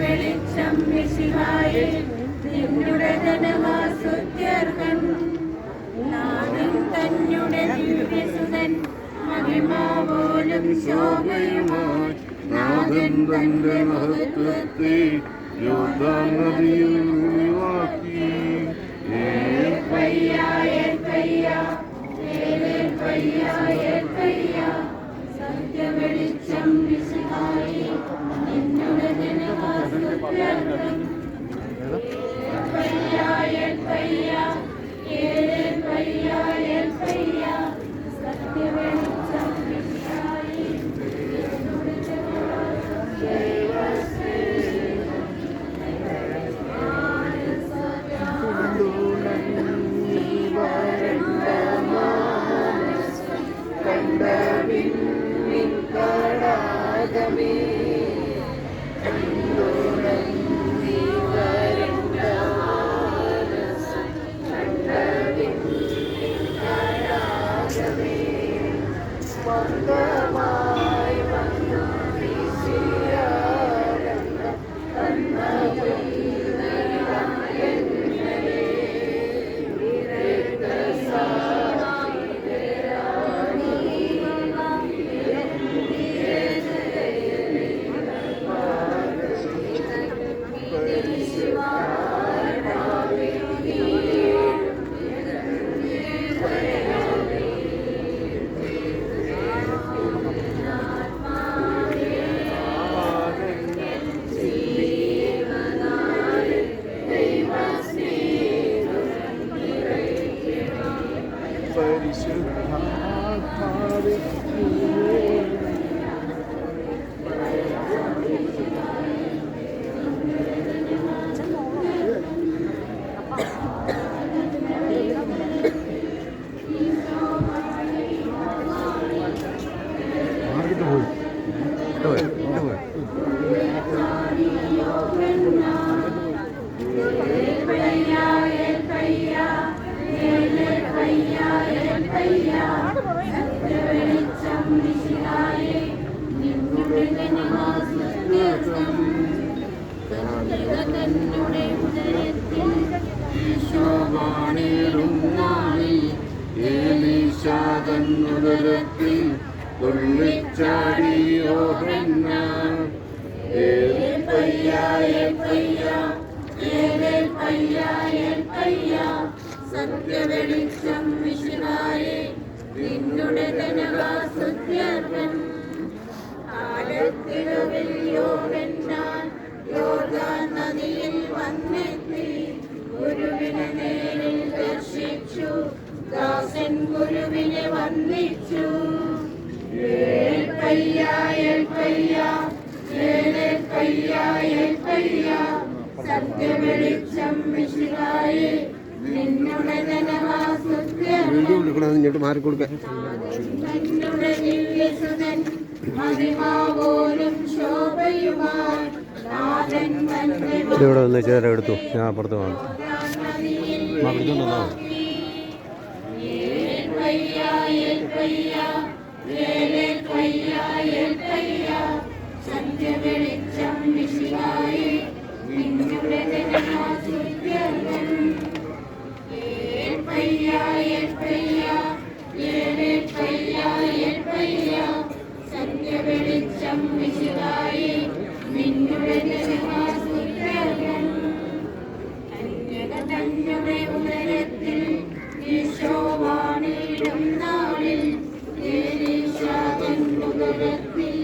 വെളിച്ചം മിശിഹായേ, നിന്നുടെ ജനവാസം നാഥൻ തന്റെ മഹത്വത്തെ യോർദാൻ നദിയിൽ പരിശുദ്ധാത്മാവേ തന്നുടെ ഉദയത്തിൽ ഈശോവാണിടും നാളിൽ തുള്ളിച്ചാടി യോഹന്നാൻ ഏൽപ്പയ്യ, ഏൽപ്പയ്യ, ഏലേൽപ്പയ്യ, ഏൽപ്പയ്യ, സത്യവെളിച്ചം മിശിഹായേ, നിന്നുടെ ജനവാസുത്യർഹൻ. ആലത്തിലോ യോഹന്നാൻ ഇങ്ങോട്ട് മാറിക്കൊടുക്കാൻ തന്റെ ഇവിടെ വന്ന് ചേരെടുത്തു എടുത്തു? ഞാൻ അപ്പുറത്ത് കാണും പിടിച്ചോണ്ടോ ഏൽപ്പയ്യ, ഏൽപ്പയ്യ, ഏലേൽപ്പയ്യ, ഏൽപ്പയ്യ, സത്യവെളിച്ചം മിശിഹായേ, നിന്നുടെ ജനവാസുത്യർഹൻ. ഏൽപ്പയ്യ, ഏൽപ്പയ്യ, ഏലേൽപ്പയ്യ, ഏൽപ്പയ്യ, സത്യവെളിച്ചം മിശിഹായേ, നിന്നുടെ ജനവാസുത്യർഹൻ. കന്യക തന്നുടെ ഉദരത്തിൽ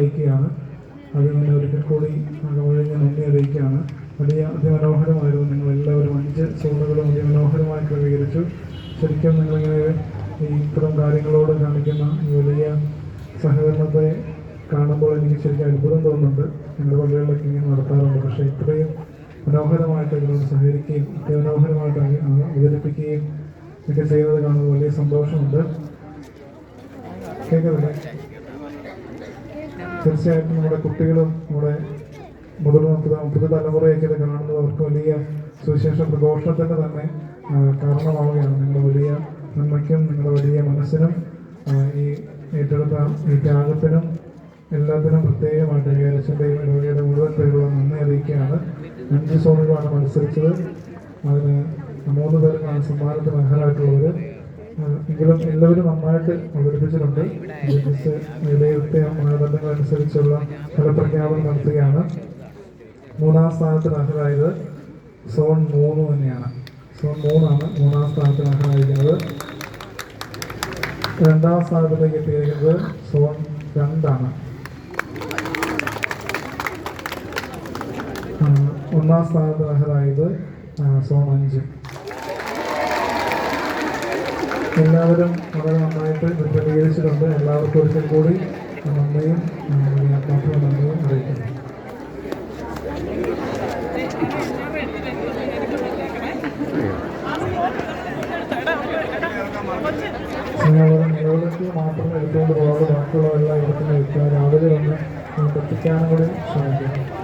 അറിയിക്കുകയാണ്. ഞാൻ ഒരിക്കൽ കൂടി നമ്മളെ ഞാൻ നന്ദി അറിയിക്കുകയാണ്. വലിയ അതിമനോഹരമായിരുന്നു നിങ്ങൾ എല്ലാവരും അഞ്ച് സോണുകളും അതിമനോഹരമായി ക്രമീകരിച്ചു. ശരിക്കും നിങ്ങളിങ്ങനെ ഇത്തരം കാര്യങ്ങളോട് കാണിക്കുന്ന വലിയ സഹകരണത്തെ കാണുമ്പോൾ എനിക്ക് ശരിക്കും അത്ഭുതം തോന്നുന്നുണ്ട്. ഞങ്ങളുടെ പള്ളികളിലൊക്കെ ഇങ്ങനെ നടത്താറുണ്ട്. പക്ഷേ ഇത്രയും മനോഹരമായിട്ട് ഇതിനോട് സഹകരിക്കുകയും അതിമനോഹരമായിട്ട് മനോഹരമായിട്ട് അവ- അവതരിപ്പിക്കുകയും ഒക്കെ ചെയ്യുന്നത് കാണുമ്പോൾ വലിയ സന്തോഷമുണ്ട്. കേൾക്കുന്നില്ലേ തീർച്ചയായിട്ടും നമ്മുടെ കുട്ടികളും നമ്മുടെ മുതിർന്ന പുതു- പുതുതലമുറയൊക്കെ ഇത് കാണുന്നത് അവർക്ക് വലിയ സുവിശേഷ പ്രഘോഷത്തിന് തന്നെ കാരണമാവുകയാണ്. നിങ്ങളുടെ വലിയ നന്മയ്ക്കും നിങ്ങളുടെ വലിയ മനസ്സിനും ഈ ഏറ്റെടുത്ത ഈ ത്യാഗത്തിനും എല്ലാത്തിനും പ്രത്യേകമായിട്ട് ഏകദേശത്തിന്റെയും ഇടവകയുടെ മുഴുവൻ പേരുകളും നന്ദി അറിയിക്കുകയാണ്. അഞ്ച് സോണുകളാണ് മത്സരിച്ചത്. അതിന് മൂന്ന് പേർക്കാണ് സമ്മാനത്തിന് അർഹരായിട്ടുള്ളത്. ആ, എങ്കിലും എല്ലാവരും നന്നായിട്ട് അവതരിപ്പിച്ചിട്ടുണ്ട്. ജഡ്ജസ് വിലയിരുത്തിയ മാനദണ്ഡങ്ങൾ അനുസരിച്ചുള്ള ഫലപ്രഖ്യാപനം നടത്തുകയാണ്. മൂന്നാം സ്ഥാനത്തിന് അർഹരായത് സോൺ മൂന്ന് തന്നെയാണ്. സോൺ മൂന്നാണ് മൂന്നാം സ്ഥാനത്തിന് അർഹരായിരിക്കുന്നത്. രണ്ടാം സ്ഥാനത്തിലേക്ക് എത്തിയിരിക്കുന്നത് സോൺ രണ്ടാണ്. ഒന്നാം സ്ഥാനത്ത് അർഹരായത് സോൺ അഞ്ച്. എല്ലാവരും വളരെ നന്നായിട്ട് ഇത് ക്രമീകരിച്ചിട്ടുണ്ട് എല്ലാവർക്കും ഒരിക്കൽ കൂടി നന്ദിയും ആത്മാർത്ഥ നന്ദിയും അറിയിക്കുന്നു. മാത്രം എടുത്തുകൊണ്ട് പോകാതെ ബാക്കിയുള്ള എല്ലാ ഇടത്തിലും വെക്കുക രാവിലെ ഒന്ന് എത്തിക്കാനും കൂടി ശ്രമിക്കുന്നു.